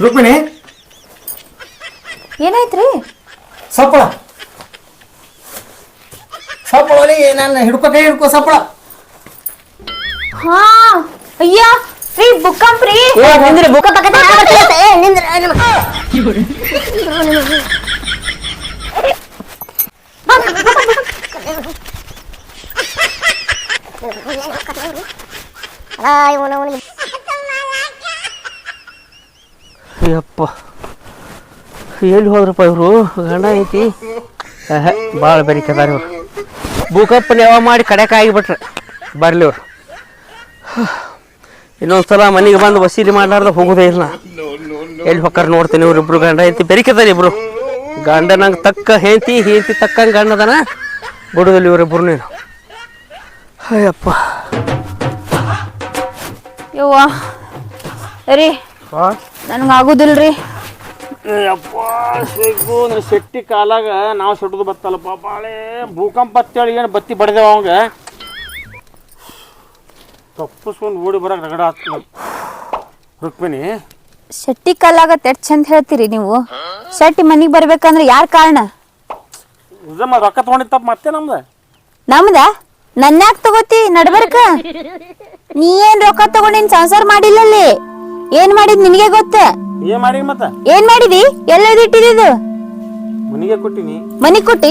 ರುಕ್ಮಿಣಿ ಏನಾಯ್ತ್ರಿ? ಸಪ್ಪಳ. ಸಪ್ಪಳ ನಾನು ಹಿಡ್ಕೊ ಕೈ ಹಿಡ್ಕೊ ಸಪ್ಪಳ. ಹಾ ಅಯ್ಯ ಫ್ರೀ ಬುಕ್ಕಂಪ್ ರೀ. ನಿಂದ್ರೆ ಬುಕ್ಕ ಪಕ್ಕದ ನಿಂದ್ರ ಯಪ್ಪ ಎಲ್ಲಿ ಹೋದ್ರಪ್ಪ ಇವರು? ಗಂಡ ಐತಿ. ಭಾಳ ಬೆರಿಕದಾರ ಇವರು. ಭೂಕಂಪನ ಯಾವ ಮಾಡಿ ಕಡೆಕ ಆಗಿಬಿಟ್ರೆ. ಬರ್ಲಿ ಇವ್ರು. ಇನ್ನೊಂದ್ಸಲ ಮನೆಗೆ ಬಂದು ವಸೀಲಿ ಮಾಡಲಾರ್ದ ಹೋಗೋದೇ ಇಲ್ಲ. ಎಲ್ಲಿ ಹೊಕ್ಕಾರ ನೋಡ್ತೀನಿ ಇವ್ರಿಬ್ರು ಗಂಡ ಐತಿ ಬೆರಿಕದಾರ ಇಬ್ರು. ಗಂಡ ನಂಗೆ ತಕ್ಕ ಹೆಂತಿ ಹೆಂಡತಿ ತಕ್ಕಂಗೆ ಗಂಡದನ ಬಿಡುದಿಲ್ಲ ಇವರಿಬ್ರು ನೀನು. ಅಯ್ಯಪ್ಪ. ಯವ್ವ. ರೀ. ನನಗೆ ಆಗುದಿಲ್ರಿ. ಯಪ್ಪ ನನ್ನ ಶೆಟ್ಟಿ ಕಾಲಾಗ ನಾವು ಸುಟ್ಟದು ಬತ್ತಲ್ಲಪ್ಪ. ಬಾಳೆ ಭೂಕಂಪ ಅಂತೇಳಿ ಏನು ಬತ್ತಿ ಬಡ್ದೇವ ಅವಂಗ? ತಪ್ಪಿಸ್ಕೊಂಡು ಓಡಿ ಬರಕ್ಕೆ ರಗಡ ಆಗ್ತದ ರುಕ್ಮಿಣಿ. ಶೆಟ್ಟಿ ಕಾಲಾಗ ಎಷ್ಟು ಚಂದ ಹೇಳ್ತೀರಿ ನೀವು? ಶೆಟ್ಟಿ ಮನಿಗೆ ಬರ್ಬೇಕಂದ್ರೆ ಯಾರ ಕಾರಣ? ಇದಮ್ಮ ರೊಕ್ಕ ತಗೊಂಡಿತ್ತಪ್ಪ ಮತ್ತೆ ನಮ್ದು? ನಮ್ದ? ನನ್ನ ಯಾಕೆ ತಗೋತಿ ನಡ್ಬರ್ಕ? ನೀ ಏನ್ ರೊಕ್ಕ ತಗೊಂಡಿನ್ ಸಂಸಾರ ಮಾಡಿಲ್ಲಲ್ಲಿ? ಏನ್ ಮಾಡಿದ್ ನಿನಗೆ ಗೊತ್ತ? ಏನು ಮಾಡಿ ಮತ್ತ? ಏನ್ ಮಾಡಿದಿ? ಎಲ್ಲದಿಟ್ಟಿದ್ದು ಮನಿಗೆ ಕೊಟ್ಟಿನಿ. ಮನಿ ಕೊಟ್ಟಿ?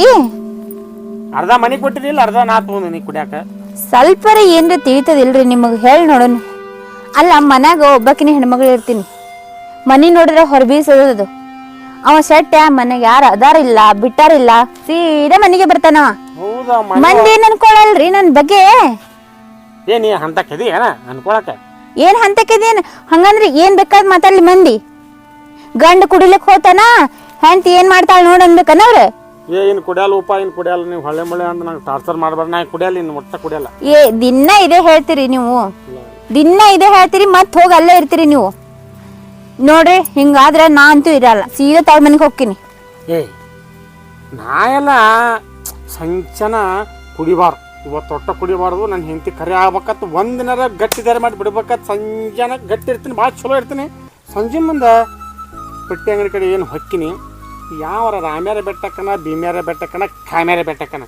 ಅರ್ಧ ಮನಿ ಕೊಟ್ಟಿದಿಲ್ಲ ಅರ್ಧ ನಾ ನೀ ಕುಡಿಯಾಕ? ಸ್ವಲ್ಪರ ಏನ್ರ ತಿಳಿತದಿಲ್ರಿ ನಿಮಗೆ ಹೇಳಿ ನೋಡೋಣ. ಅಲ್ಲ ಮನ್ಯಾಗ ಒಬ್ಬಕಿನ ಹೆಣ್ಮಗಳು ಇರ್ತೀನಿ. ಮನಿ ನೋಡಿದ್ರೆ ಹೊರಬೀಸೋದು ಅವ ಶೆಟ್ಟ ಮನೆಗೆ ಯಾರು ಅದಾರಿಲ್ಲ ಬಿಟ್ಟಾರಿಲ್ಲ ಸೀದಾ ಮನೆಗೆ ಬರ್ತಾನ ಹೌದಾ ಮಂದಿ ಏನ್ ಅನ್ಕೊಳಲ್ರಿ ನನ್ ಬಗ್ಗೆ? ಏನ್ ನೀ ಏನ ಅನ್ಕೊಳಕ? ಏನ್ ಹಂತಕ್ಕಿದೇನ್ ಹಂಗಂದ್ರೆ ಏನ್ ಬೇಕಾದ್ ಮಾತಾಡ್ಲಿ ಮಂದಿ? ಗಂಡ ಕುಡಿಲಿಕ್ ಹೋತಾನ? ಹೆಂಡತಿ ಏನ್ ಮಾಡ್ತಾಳ ನೋಡ್ ಅನ್ಬೇಕನ್ನವ್ರ ಏ ಇನ್ನು ಕುಡಿಯಲ್ಲ ಉಪ ಏನ್ ಕುಡಿಯಲ್ಲ ನೀವು ಹಳೆ ಮಳೆ ಅಂದ್ರೆ ನಂಗೆ ಟಾರ್ಚರ್ ಮಾಡಬಾರ್ದು ನಾ ಕುಡಿಯಲ್ಲ ಇನ್ನು ಒಟ್ಟ ಕುಡಿಯಲ್ಲ ಏ ದಿನ ಇದೇ ಹೇಳ್ತೀರಿ ನೀವು. ದಿನ ಇದೇ ಹೇಳ್ತೀರಿ ಮತ್ ಹೋಗಿ ಅಲ್ಲೇ ಇರ್ತೀರಿ ನೀವು. ನೋಡ್ರಿ ಹಿಂಗಾದ್ರೆ ನಾ ಅಂತೂ ಇರಲ್ಲ. ಸೀದಾ ತಾಳ್ ಮನೆಗೆ ಹೋಗ್ತೀನಿ. ಏ ನಾ ಎಲ್ಲ ಸಂಚನ ಕುಡಿಬಾರ್ದು. ಇವತ್ತು ಒಟ್ಟ ಕುಡಿಬಾರ್ದು ನನ್ನ ಹೆಂಡತಿ ಕರೆ ಆಗ್ಬೇಕತ್ ಒಂದಿನಾರ ಗಟ್ಟಿ ದಾರಿ ಮಾಡಿ ಬಿಡ್ಬೇಕತ್. ಸಂಜೆನ ಗಟ್ಟಿ ಇರ್ತೀನಿ ಭಾಳ ಚಲೋ ಇರ್ತೀನಿ. ಸಂಜೆ ಮುಂದೆ ಪಟ್ಟಿ ಅಂಗಡಿ ಕಡೆ ಏನು ಹೊಕ್ಕಿನಿ. ಯಾವರ ರಾಮ್ಯಾರ ಬೆಟ್ಟಕ್ಕನ ಭೀಮ್ಯಾರ ಬೆಟ್ಟಕ್ಕನ ಕಾಮ್ಯಾರ ಬೆಟ್ಟಕ್ಕನ.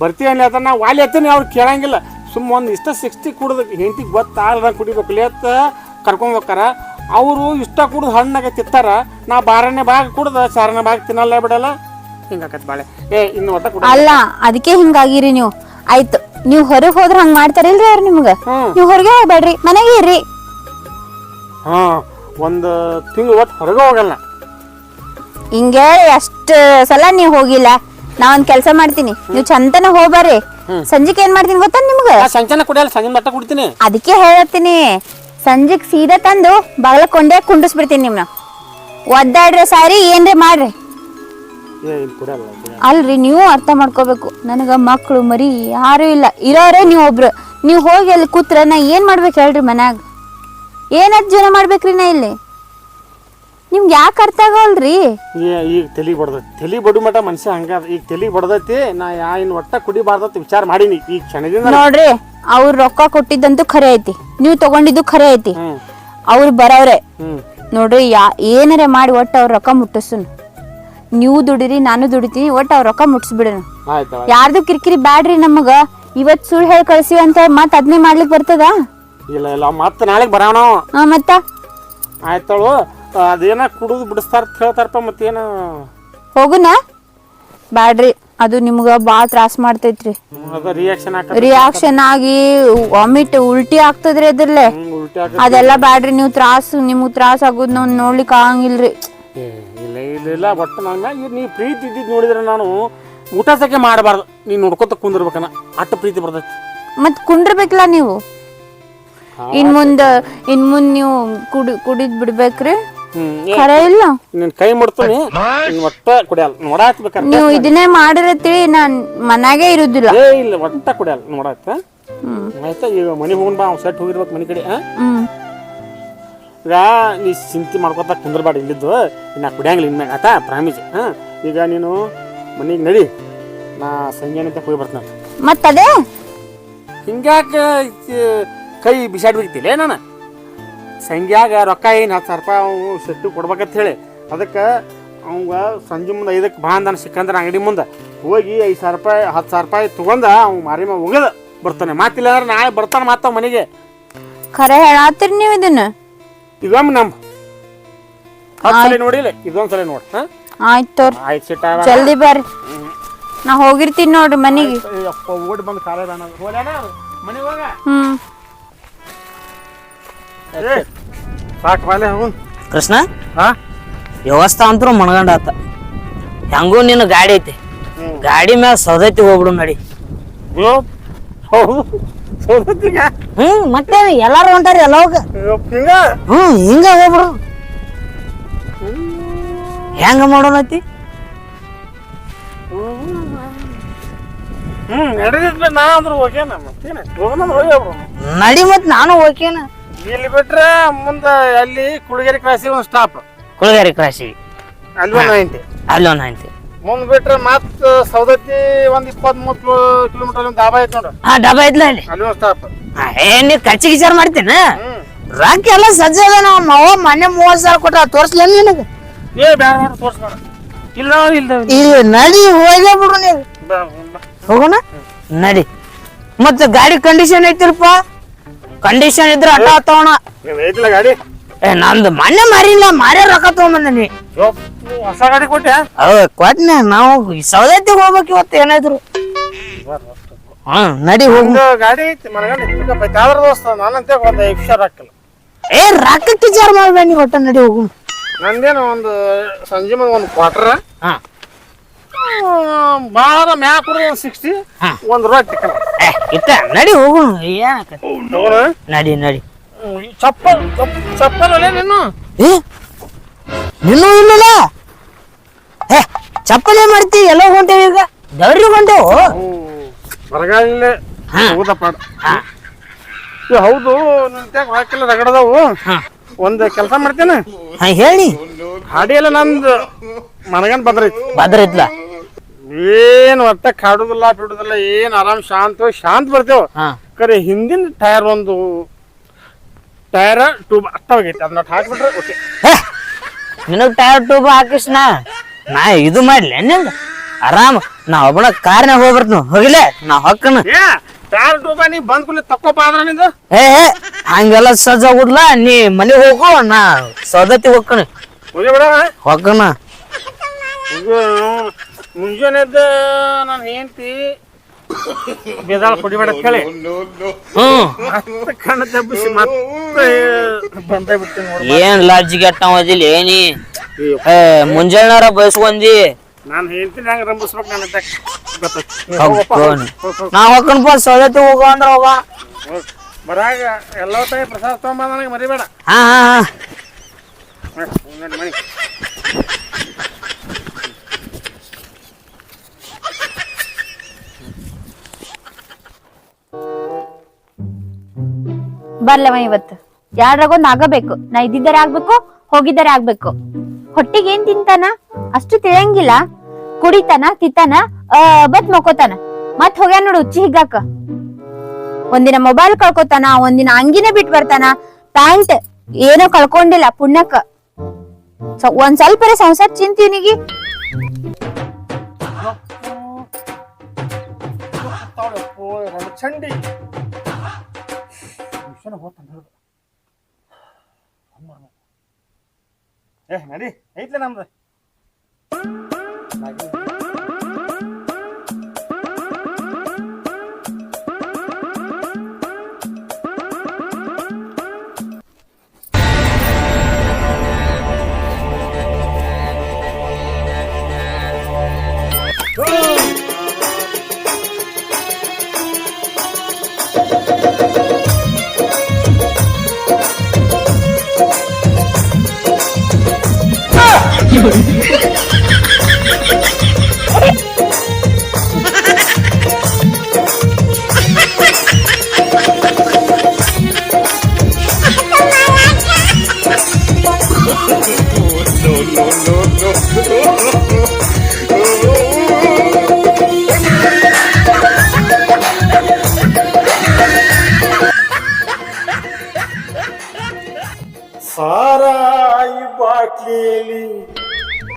ಬರ್ತೀವಿ ಅಲ್ಲಿ ಅದನ್ನ? ವಾಲಿ ಹತ್ತೀನಿ ಅವ್ರು ಕೇಳಂಗಿಲ್ಲ. ಸುಮ್ಮ ಒಂದು ಇಷ್ಟ ಸಿಕ್ಸ್ಟಿ ಕುಡ್ದು ಹೆಂಡತಿ ಗೊತ್ತಾಗ್ದಂಗೆ ಕುಡಿಬೇಕು. ಲೇತ್ ಕರ್ಕೊಂಡ್ ಹೋಗ್ತಾರ ಅವರು ಇಷ್ಟ ಕುಡ್ದು ಹಣ್ಣಾಗ ತಿತ್ತಾರ ನಾ ಬಾರನೇ ಭಾಗ ಕುಡ್ದು ಸಾರನೇ ಭಾಗ ತಿನ್ನಲ್ಲ ಬಿಡಲ್ಲ. ಹಿಂಗಾಕತ್ ಬಾಳೆ. ಏ ಇನ್ನು ಒಟ್ಟ ಕುಡ ಅಲ್ಲ ಅದಕ್ಕೆ ಹಿಂಗಾಗಿರಿ ನೀವು. ಆಯ್ತು. ನೀವು ಹೊರಗೆ ಹೋದ್ರೆ ಹಂಗೆ ಮಾಡ್ತಾರಿಲ್ರಿ ಅವ್ರು ನಿಮ್ಗೆ. ನೀವು ಹೊರಗೆ ಹೋಗ್ಬೇಡ್ರಿ. ಮನೆಗೆ ಇರ್ರಿ. ಹಾ. ಒಂದು ತಿಂಗಳು ಒಟ್ಟು ಹೊರಗೆ ಹೋಗಲ್ಲ ಹಿಂಗೆ ಅಷ್ಟ ಸಲ ನೀವು ಹೋಗಿಲ್ಲ ನಾ ಒಂದ್ ಕೆಲ್ಸ ಮಾಡ್ತೀನಿ. ನೀವು ಚಂದನ ಹೋಗ್ಬಾರಿ ಸಂಜೆಗೆ ಏನ್ ಮಾಡ್ತೀನಿ ಗೊತ್ತಾ ನಿಮ್ಗೆ? ನಾ ಸಂಜೆನ ಕುಡಿಯಲ್ಲ ಸಂಜೆ ಮಟ್ಟ ಕುಡಿತೀನಿ. ಅದಕ್ಕೆ ಹೇಳತ್ತೀನಿ ಸಂಜೆಗ್ ಸೀದಾ ತಂದು ಬಾಗಲ ಕೊಂಡೆ ಕುಂಡಿಸ್ಬಿಡ್ತೀನಿ ನಿಮ್ನ. ಒದ್ದಾಡ್ರಿ ಸಾರಿ ಏನ್ರಿ ಮಾಡ್ರಿ? ಕುಡಿಯಲ್ಲ ಕುಡಿಯಲ್ಲ. ಅಲ್ರಿ ನೀವು ಅರ್ಥ ಮಾಡ್ಕೋಬೇಕು. ನನಗ ಮಕ್ಕಳು ಮರಿ ಯಾರು ಇಲ್ಲ. ಇರೋರೇ ನೀವು ಒಬ್ರು ನೀವು ಹೋಗಿ ಅಲ್ಲಿ ಕೂತ್ರ ನಾ ಏನ್ ಮಾಡ್ಬೇಕು ಹೇಳ್ರಿ ಮನ್ಯಾಗ? ಏನದ್ ಜೀವನ ಮಾಡ್ಬೇಕ್ರಿ ನಾ ಇಲ್ಲಿ? ನಿಮ್ಗೆ ಯಾಕೆ ಅರ್ಥ ಆಗವಲ್ರಿ ಏ ಈಗ ತಲಿ ಬಡ್ದೈತಿ. ತಲಿ ಬಡು ಮಟ ಮನುಷ್ಯ ಹಂಗ ಈಗ ತಲಿ ಬಡ್ದೈತಿ ನಾ ಯಾ ಇನ್ ಒಟ್ಟ ಕುಡಿಬಾರ್ದತ್ ವಿಚಾರ ಮಾಡೀನಿ. ಈಗ ಕ್ಷಣದಿಂದ ನೋಡ್ರಿ ಅವ್ರ ರೊಕ್ಕ ಕೊಟ್ಟಿದ್ದಂತೂ ಖರೆ ಐತಿ. ನೀವು ತಗೊಂಡಿದ್ದು ಖರೆ ಐತಿ. ಹ್ಮ್. ಅವ್ರು ಬರವ್ರೆ. ಹ್ಮ್. ನೋಡ್ರಿ ಯಾ ಏನಾರ ಮಾಡಿ ಒಟ್ಟು ಅವ್ರ ರೊಕ್ಕ ಮುಟ್ಟಿಸುನ್. ನೀವು ದುಡಿರಿ ನಾನು ದುಡಿತೀನಿ ಒಟ್ಟು ಅವ್ರ ರೊಕ್ಕ ಮುಟ್ಟಿಸ್ಬಿಡೋಣ ಆಯ್ತು ಯಾರ್ದು ಕಿರಿಕಿರಿ ಬ್ಯಾಡ್ರಿ ನಮಗ? ಇವತ್ತು ಸುಳ್ಳು ಹೇಳಿ ಕಳ್ಸಿವಿ ಅಂತ ಮತ್ತೆ ಅದನ್ನೇ ಮಾಡ್ಲಿಕ್ ಬರ್ತದ? ಇಲ್ಲ ಇಲ್ಲ ಮತ್ತೆ ನಾಳೆ ಬರೋಣ. ಹಾ ಮತ್ತ? ಆಯ್ತಳು ಅದೇನ ಕುಡಿದು ಬಿಡಿಸ್ತಾರ ಅಂತ ಹೇಳ್ತಾರಪ್ಪ ಮತ್ತೇನು? ಹೋಗುನ? ಬ್ಯಾಡ್ರಿ ಅದು ನಿಮ್ಗ ಬಾಳ ತ್ರಾಸ್ ಮಾಡ್ತೈತ್ರಿ. ಅದ ರಿಯಾಕ್ಷನ್ ಹಾಕ ರಿಯಾಕ್ಷನ್ ಆಗಿ ವಾಮಿಟ್ ಉಲ್ಟಿ ಆಗ್ತದ್ರಿ ಅದ್ರಲ್ಲೇ. ಉಲ್ಟಿ ಅದೆಲ್ಲ ಬ್ಯಾಡ್ರಿ ನೀವು ತ್ರಾಸ್ ನಿಮ್ಗ್ ತ್ರಾಸ್ ಆಗುದ್ ನಾವ್ ನೋಡ್ಲಿಕ್ ಆಗಂಗಿಲ್ರಿ. ಏ, ಇಲ್ಲ ಇಲ್ಲ ಇಲ್ಲ ಒಟ್ಟು ನನ್ನ ಮ್ಯಾಗ ನೀ ಪ್ರೀತಿ ಇದ್ದಿದ್ದು ನೋಡಿದ್ರೆ ನಾನು ಊಟ ಸಕ್ಕೆ ಮಾಡಬಾರ್ದು. ನೀನು ನೋಡ್ಕೊತ ಕುಂದಿರ್ಬೇಕನ. ಅಷ್ಟು ಪ್ರೀತಿ ಬರ್ತೈತಿ. ಮತ್ ಕುಂಡ್ರಬೇಕಲ್ಲ ನೀವು? ಇನ್ ಮುಂದ ಇನ್ ಮುಂದ್ ನೀವು ಕುಡಿ ಕುಡಿದ್ ಬಿಡ್ಬೇಕ್ರಿ. ಖರೆ ಇಲ್ಲ. ನಿನ್ ಕೈ ಮುಡ್ತೀನಿ ನಿನ್ ಒಟ್ಟ ಕುಡಿಯಲ್ಲ ನೋಡಾತ್ಬೇಕಾರೆ ನೀವು ಇದನ್ನೇ ಮಾಡಿರತ್ತಿ ನಾನ್ ಮನ್ಯಾಗೆ ಇರುದಿಲ್ಲ. ಏ ಇಲ್ಲ ಒಟ್ಟ ಕುಡಿಯಲ್ಲ ನೋಡಾತ ಆಯ್ತಾ ಈಗ ಮನೆಗೆ ಹೋಗೋಣ ಬಾ ಸೆಟ್ ಹೋಗಿರ್ಬೇಕು ಮನೆ ಕಡೆ ಆ? ಹ್ಮ್. ಈಗ ನೀ ಚಿಂತೆ ಮಾಡ್ಕೊತ ಕುಂದ್ರಬೇಡ ಇಲ್ಲಿದ್ದು. ನಾ ಕುಡಿಯಂಗಿಲ್ಲ ಇನ್ಮೇಲೆ ಆತಾ ಪ್ರಾಮಿಸ್ ಹಾಂ ಈಗ ನೀನು ಮನೆಗೆ ನಡಿ. ನಾ ಸಂಜೆ ಹೋಗಿ ಬರ್ತೀನಿ. ಮತ್ತದೇ? ಹಿಂಗ್ಯಾಕೆ ಕೈ ಬಿಸಾಡಿ ಬಿಡ್ತಿಲ್ಲ ನಾನು? ಸಂಗ್ಯಾಗ ರೊಕ್ಕ ಏನು ಹತ್ತು ಸಾವಿರ ರೂಪಾಯಿ ಅವು ಸೆಟ್ಟು ಕೊಡ್ಬೇಕಂತ ಹೇಳಿ ಅದಕ್ಕೆ ಅವಂಗ ಸಂಜೆ ಮುಂದೆ ಐದಕ್ಕೆ ಬಾ ಅಂದಾನ ಸಿಕ್ಕಂದ್ರ ಅಂಗಡಿ ಮುಂದೆ. ಹೋಗಿ ಐದು ಸಾವಿರ ರೂಪಾಯಿ ಹತ್ತು ಸಾವಿರ ರೂಪಾಯಿ ತೊಗೊಂಡ ಅವ್ನು ಮಾರಿ ಒಗದ ಬರ್ತಾನೆ. ಮಾತಿಲ್ಲ ಅಂದ್ರೆ ನಾಳೆ ಬರ್ತಾನೆ ಮಾತಾವ ಮನೆಗೆ. ಖರೆ ಹೇಳತ್ತೀರಿ ನೀವು ಇದನ್ನ? ಇದೊಮ್ಮೆ ನಮ್ಮ ಹತ್ತು ಸಲ ನೋಡಿಲ್ಲ ಇದೊಂದು ಸಲ ನೋಡಿ ಹಾಂ? ಆಯ್ತು ತೋರಿ. ಆಯ್ತು ಸಿಟ್ಟ ಜಲ್ದಿ ಬರ್ರಿ. ನಾ ಹೋಗಿರ್ತೀನಿ ನೋಡ್ರಿ ಮನೆಗೆ. ಓಡಿ ಬಂದು ಕಾಲ ಮನೆಗೆ ಹೋಗ? ಏ ಸಾಕು ಬಾಲೆ ಹೋಗು. ಕೃಷ್ಣ? ಹಾ ವ್ಯವಸ್ಥಾ ಅಂತೂ ಮಣಗಂಡ ಆತ. ಹೆಂಗೂ ನಿನ್ನ ಗಾಡಿ ಐತಿ. ಗಾಡಿ ಮ್ಯಾಲ ಸೌದೈತಿ ಹೋಗ್ಬಿಡು ನಡಿ. ಹ್ಮ್ ಮತ್ತೆ ಎಲ್ಲಾರು ಹೊಂಟಾರಿ ಎಲ್ಲ ಹ್ಮ್ ಹಿಂಗ ಹೋಗ್ಬಿಡು. ಹೆಂಗ ಮಾಡೋಣತಿ ಹೋಗ್ಯಾನ ನಡಿ ಮತ್ ನಾನು ಓಕೆನ ಇಲ್ಲಿ ಬಿಟ್ರೆ ಮುಂದೆ ಅಲ್ಲಿ ಕುಳಗೇರಿ ಕ್ರಾಸಿ ಒಂದು ಸ್ಟಾಪ್ ಕುಳಗೇರಿ ಕ್ರಾಸಿ ಅಲ್ಲಿ ಒಂದು ನೈಂಟಿ ಅಲ್ಲಿ ಒಂದು ನೈಂಟಿ ಮುಂದ್ ಬಿಟ್ರೆ ಮತ್ ಸೌದತ್ತಿ ಒಂದ್ ಇಪ್ಪತ್ ಮೂವತ್ತು ಕಿಲೋಮೀಟರ್ ಒಂದು ಡಾಬಾ ಐತಿ ನೋಡು. ಹಾ ಡಾಬಾ ಐತ್ಲ ಅಲ್ಲಿ? ಅಲ್ಲಿ ಒಂದು ಸ್ಟಾಪ್ ಏ ನೀ ಕಚ್ಚಿ ವಿಚಾರ ಮಾಡ್ತೇನ? ರೊಕ್ಕ ಎಲ್ಲ ಸಜ್ಜ ಅದ ನಾವು ಮಾವ ಮೊನ್ನೆ ಮೂವತ್ ಸಾವಿರ ಕೊಟ್ಟ ತೋರ್ಸ್ಲ ನಿನಗ? ಏ ಬ್ಯಾಡ ತೋರ್ಸ್ ತೋರ್ಸ್ಬೇಡ ಇಲ್ಲ ಇಲ್ಲ ಇಲ್ಲಿ ನಡಿ ಹೋಗೇ ಬಿಡು ನೀವು. ಹೋಗೋಣ. ನಡಿ. ಮತ್ತ ಗಾಡಿ ಕಂಡೀಷನ್ ಐತಿರಪ್ಪ ಕಂಡೀಷನ್ ಇದ್ರೆ ಅಡ್ಡ ತಗೋಣ ಐತಿಲ್ಲ ಗಾಡಿ? ಏ ನಂದು ಮೊನ್ನೆ ಮಾರಿಲ್ಲ ಮಾರೇ ರೊಕ್ಕ ತಗೊಂಬಂದನಿ ಯಪ್ಪು, ಹೊಸ ಗಾಡಿ ಕೊಟ್ಟೆ? ಅವ ಕೊಟ್ನೆ. ನಾವು ಸೌದತ್ತಿಗೆ ಹೋಗ್ಬೇಕು ಇವತ್ತು ಏನಾದ್ರು. ಹ್ಮ್ ನಡಿ ಹೋಗು. ಒಂದು ಗಾಡಿ ಐತಿ ಮನಗಂಡ ಪಿಕಪ್ ಐತಿ. ಆದ್ರ ದೋಸ್ತ ನಾನಂತೆ ಒಂದ್ ಐದು ವಿಷಯ ಹಾಕಿಲ್ಲ. ಏ ರೊಕ್ಕ ವಿಚಾರ ಮಾಡ್ಬೇಡಿ ಒಟ್ಟ ನಡಿ ಹೋಗು. ನಂದೇನು ಒಂದು ಸಂಜೆ ಮುಂದೆ ಒಂದು ಕ್ವಾರ್ಟರ್ ಹಾ. ಭಾಳ ಮ್ಯಾಕ್ ಸಿಕ್ಸ್ಟಿ ಒಂದ್ ಟಿಕ್ಕಣ ಏ ಇತ್ತ ನಡಿ ಹೋಗು. ಏನಕ್ಕ? ನಡಿ. ನಡಿ ಚಪ್ಪಲ್ ಚಪ್ಪಲ್ ಅಲ್ಲೇ ನೀನು ಏ ನಿನ್ನೂ ಇಲ್ಲಲ್ಲ? ಏ ಚಪ್ಪಲಿ ಮಾಡ್ತಿ? ಎಲ್ಲ ಹೊಂಟೇವಿ ಈಗ. ದೌರಿ ಹೊಂಟೇವು. ಬರಗಾಲಿಲ್ಲೇ. ಹಾ. ಹೌದಪ್ಪ ಹಾ. ಏ, ಹೌದು ನಂತ್ಯಾಗ ಹಾಕಿಲ್ಲ ರಗಡದವು. ಹಾ. ಒಂದು ಕೆಲಸ ಮಾಡ್ತೇನೆ. ಹಾ ಹೇಳಿ. ಹಾಡಿ ಎಲ್ಲ ನಂದು. ಮನಗನ್ ಬಂದ್ರೈತಿ. ಬದ್ರ ಇದ್ಲ ಏನು ಒಟ್ಟ ಕಾಡುದಿಲ್ಲ ಬಿಡುದಿಲ್ಲ ಏನ್ ಆರಾಮ್ ಶಾಂತ ಶಾಂತ ಬರ್ತೇವ. ಹಾ. ಕರೆ ಹಿಂದಿನ ಟೈರ್ ಒಂದು ಟೈರ್ ಟ್ಯೂಬ್ ಅಷ್ಟವಾಗೈತಿ ಅದನ್ನ ಹಾಕ್ಬಿಟ್ರೆ ಓಕೆ. ನಿನಗ್ ಟೈರ್ ಟ್ಯೂಬ್ ಹಾಕಿಸ್ನ? ನಾ ಇದು ಮಾಡ್ಲಿ ನಿಂದ? ಆರಾಮ್ ನಾ ಒಬ್ಬನ ಕಾರ್ನಾಗ ಹೋಗ್ಬರ್ತೀನಿ ಹೋಗಿಲ್ಲ ನಾ ಹೊಕ್ಕನ. ಏ ಟೈರ್ ಟೂಬ ನೀ ಬಂದ್ ಕೂಲಿ ತಕ್ಕೋಪ ಅಂದ್ರ ನಿಂದು? ಏ ಏ, ಹಂಗೆಲ್ಲ ಸಜ್ಜ ಹೋಗುದ್ಲ ನೀ ಮನೆ ಹೋಗು ನಾ ಸೌದತ್ತಿ ಹೋಗ್ಕನ ಹೋಗಿ ಬಿಡ. ಹೊಕ್ಕನ. ಮುಂಜಾನೆ ಎದ್ದ ನಾನು ಹೆಂಡತಿ ಬೇದಾಳ ಕುಡಿಬೇಡ ಅಂತ ಹೇಳಿ. ಹ್ಮ್ ಮತ್ತೆ ಕಣ್ಣು ತಬ್ಬಿಸಿ ಮತ್ತೆ ಬಂದೇ ಬಿಡ್ತೀನಿ ನೋಡಿ. ಏನ್ ಲಾಡ್ಜಿಗೆ ಅದಿಲ್ಲ ಏನಿ? ಮುಂಜಾನಾರ ಬಯಸ್ಕೊಂಡಿ ನಾನು ಹೆಂಡತಿನ ಹೆಂಗ್ ರಂಬಿಸ್ಬೇಕು ನನ್ನ ಹೋಗ್ಕೋನಿ ನಾ. ಹೊಕ್ಕನ್ಪ ಸೌದತ್ತಿ ಹೋಗೋ ಅಂದ್ರ ಹೋಗ. ಬರಾಗ ಎಲ್ಲ ತಾಯಿ ಪ್ರಸಾದ ತಗೊಂಬ ನನಗೆ ಮರಿಬೇಡ. ಹಾ ಹಾ ಹಾ. ಮನೆ ಬರ್ಲವ ಇವತ್ತು ಯಾರಾಗೊಂದ್ ಆಗಬೇಕು ನಾ ಇದ್ದಿದ್ದಾರೆ ಆಗ್ಬೇಕು ಹೋಗಿದ್ದಾರೆ ಆಗ್ಬೇಕು ಹೊಟ್ಟಿಗೆ ಏನ್ ತಿಂತಾನ ಅಷ್ಟು ತಿಳಿಯಂಗಿಲ್ಲ ಕುಡಿತಾನ ತಿತ್ತಾನ ಬತ್ ಮಕ್ಕೋತಾನ ಮತ್ ಹೋಗ್ಯಾನ ನೋಡು ಉಚ್ಚಿ ಹಿಗ್ಗಾಕ ಒಂದಿನ ಮೊಬೈಲ್ ಕಳ್ಕೊತಾನ ಒಂದಿನ ಅಂಗಿನೇ ಬಿಟ್ ಬರ್ತಾನ ಪ್ಯಾಂಟ್ ಏನೋ ಕಳ್ಕೊಂಡಿಲ್ಲ ಪುಣ್ಯಕ್ಕ ಒಂದ್ ಸ್ವಲ್ಪ ಸಂಸಾರ ಚಿಂತೀನಿಗಿ ಚಂಡಿ ಏ ನಡಿ. ಐತ್ಲೆ ನಮ್ದು.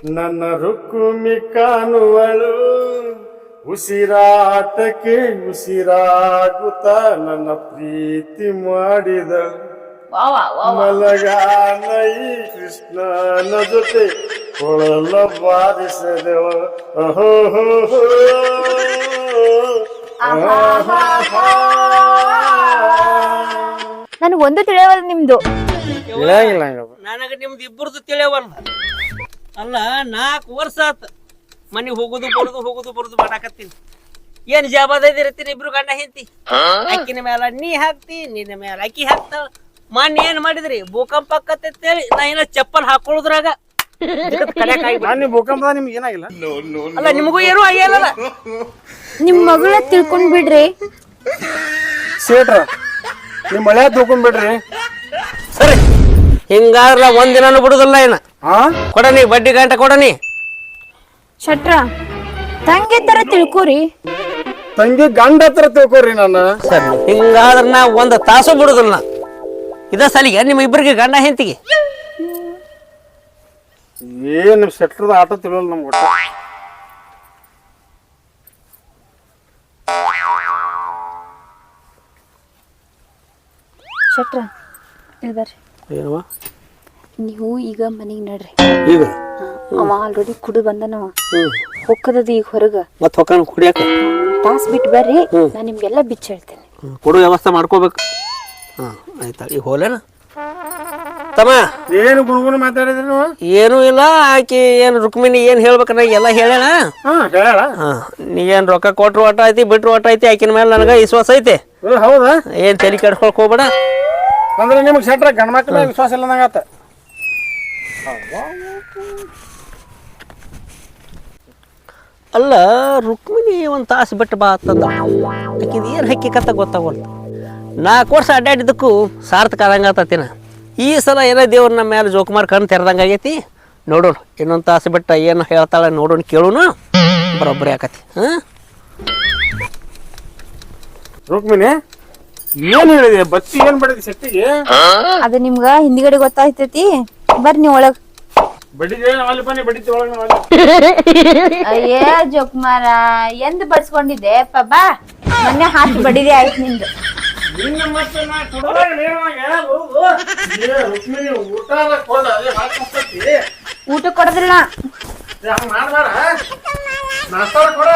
ನನ್ನ ರುಕ್ಕುಮಿ ಕಾಣುವಳು. ಉಸಿರಾಟಕ್ಕೆ ಉಸಿರಾಗುತ್ತ ನನ್ನ ಪ್ರೀತಿ ಮಾಡಿದ. ಮಲಗಾನೈ ಕೃಷ್ಣನ ಜೊತೆ ಕೊಳಲ ಬಾರಿಸದೆವ. ಅಹೋ ನಾನು ಹೋ. ನನಗೆ ಒಂದು ತಿಳಿಯವಲ್ಲ ನಿಮ್ದು. ಇಳಂಗಿಲ್ಲ ನನಗೆ ನಿಮ್ದು ಇಬ್ಬರದು ತಿಳಿಯವಲ್ಲ ಅಲ್ಲ ನಾಲ್ಕು ವರ್ಷ ಆತ. ಮನೆಗೆ ಹೋಗುದು ಬರುದು ಹೋಗುದು ಬರುದು ಮಾಡಾಕತ್ತೀನಿ. ಏನ್ ಜವಾಬ್ದಾರಿ ಇರ್ತೀನಿ ಇಬ್ರು ಗಂಡ ಹೆಂಡತಿ? ಅಕ್ಕಿನ ಮೇಲೆ ನೀ ಹಾಕ್ತಿ ನಿನ್ನ ಮೇಲೆ ಅಕ್ಕಿ ಹಾಕ್ತ. ಮೊನ್ನೆ ಏನ್ ಮಾಡಿದ್ರಿ? ಭೂಕಂಪ ಆಕತ್ತೇಳಿ ನಾ ಏನ ಚಪ್ಪಲ್ ಹಾಕೊಳ್ಳೋದ್ರಾಗ ಭೂಕಂಪ. ನಾನು ಭೂಕಂಪದ ನಿಮ್ಗೆ ಏನಾಗಿಲ್ಲ? ಅಲ್ಲ ನಿಮಗೂ ಏನೂ ಆಗಿಲ್ಲಲ್ಲ ನಿಮ್ ಮಗಳ ತಿಳ್ಕೊಂಡ್ ಬಿಡ್ರಿ. ಸೇಟ್ರ ನಿಮ್ ಮಳೆ ತಿಳ್ಕೊಂಡ್ ಸರಿ ಹಿಂಗಾದ್ರ ಒಂದಿನಾನು ಬಿಡುದಿಲ್ಲ ಏನ ಹಾ ಕೊಡನಿ ಬಡ್ಡಿ ಗಂಟ ಕೊಡನಿ. ಶಟ್ರ ತಂಗಿ ತರ ತಿಳ್ಕೊರಿ. ತಂಗಿ ಗಂಡ ಹತ್ರ ತಿಳ್ಕೊರಿ ನಾನು ಸರಿ ಹಿಂಗಾದ್ರ ನಾ ಒಂದ್ ತಾಸು ಬಿಡುದಿಲ್ಲ ನಾ. ಇದ ಸಲಿಗೆ ನಿಮ್ಮ ಇಬ್ಬರಿಗೆ ಗಂಡ ಹೆಂತಿಗೆ ಏನ್ ಶೆಟ್ರದ ಆಟ ತಿಳಿಯಲ್ಲ ನಮ್ಗೆ ಒಟ್ಟ. ಶಟ್ರ ಇಲ್ಲಿ ಬರ್ರಿ. ಏನವ? ನೀವು ಈಗ ಮನೆಗೆ ನಡ್ರಿ. ಈಗ? ಅವ ಆಲ್ರೆಡಿ ಕುಡಿದು ಬಂದನವ. ಹೊಕ್ಕದದು ಈಗ ಹೊರಗ. ಮತ್ ಹೊಕ್ಕನ ಕುಡಿಯಾಕ? ತಾಸ್ ಬಿಟ್ಟು ಬರ್ರಿ ನಾ ನಿಮ್ಗೆಲ್ಲ ಬಿಚ್ಚ ಹೇಳ್ತೇನೆ ಕೊಡು ವ್ಯವಸ್ಥೆ ಮಾಡ್ಕೋಬೇಕು. ಹಾಂ ಆಯ್ತಾ ಈಗ ಹೋಲೇನ ತಮ್ಮ? ಏನು ಗುಣಗುಣ ಮಾತಾಡಿದ್ರಿ ನೀವು? ಏನೂ ಇಲ್ಲ ಆಕಿ ಏನು ರುಕ್ಮಿಣಿ ಏನು ಹೇಳ್ಬೇಕನ್ನ ಎಲ್ಲ ಹೇಳೋಣ ಹಾಂ ಹೇಳ ಹಾಂ ನೀ ಏನು ರೊಕ್ಕ ಕೊಟ್ರು ಒಟ್ಟ ಐತಿ ಬಿಟ್ರು ಒಟ್ಟ ಐತಿ ಆಕಿನ ಮೇಲೆ ನನಗೆ ವಿಶ್ವಾಸ ಐತಿ. ಹೌದಾ? ಏನು ತಲೆ ಕೆಡ್ಸ್ಕೊಳಕ್ ಹೋಗ್ಬೇಡ. ಅಂದ್ರೆ ನಿಮ್ಗೆ ಸೆಟ್ರ ಗಂಡ ಮಕ್ಳ ವಿಶ್ವಾಸ ಇಲ್ಲ ನಂಗಾತ ಅಲ್ಲ ರುಕ್ಮಿಣಿ ಒಂದು ತಾಸು ಬಿಟ್ಟು ಬಾ ಅಂತಂದ. ಆಕಿದು ಏನು ಹಕ್ಕಿಕತ್ತ ಗೊತ್ತಾಗೋಲ್ಲ ನಾಲ್ಕು ವರ್ಷ ಅಡ್ಡಾಡಿದ್ದಕ್ಕೂ ಸಾರ್ಥಕ ಆದಂಗ ಆತತಿನ ಈ ಸಲ ಏನೋ ದೇವ್ರ ನಮ್ಮ ಮೇಲೆ ಜೋಕುಮಾರ್ ಕಣ್ ತೆರೆದಂಗ ಆಗೈತಿ. ನೋಡೋಣ ಇನ್ನೊಂದು ತಾಸು ಬಿಟ್ಟು ಏನು ಹೇಳ್ತಾಳೆ ನೋಡೋಣ ಕೇಳೋಣ. ಬರೋಬ್ಬರಿ ಆಕತಿ ಹಾಂ ರುಕ್ಮಿಣಿ? ಏನ್ ಹೇಳಿದೆ? ಬತ್ತಿ ಏನ್ ಬಡಿದಿ ಸೆಟ್ಟಿಗೆ? ಅದು ನಿಮ್ಗ ಹಿಂದಿಗಡೆ ಗೊತ್ತಾಗ್ತೈತಿ ಬರ್ರಿ ನೀವು ಒಳಗ್. ಬಡಿದೆ ಅಲ್ಲಿ ಬನ್ನಿ ಬಡಿತಿ ಒಳಗೆ ನಾವು ಅಲ್ಲಿ. ಅಯ್ಯೇ ಜೋಕುಮಾರ ಎಂದ್ ಬಡ್ಸ್ಕೊಂಡಿದ್ದೆ? ಬಾ. ಮೊನ್ನೆ ಹಾಕಿ ಬಡಿದೆ ಆಯ್ತು ನಿಂದು. ನಿನ್ನ ಮತ್ತೆ ನಾ ಕೊಡೋದಾಗ ನೇರವಾಗಿ ಬರುದು. ಏ, ರುಕ್ಮಿಣಿ ಊಟ ಕೊಡ ಅದೇ ಭಾಳ ಕಷ್ಟ ಊಟ ಕೊಡದಿಲ್ಲ. ಮಾಡ್ಬೇಡ. ನಾಷ್ಟ ಕೊಡ.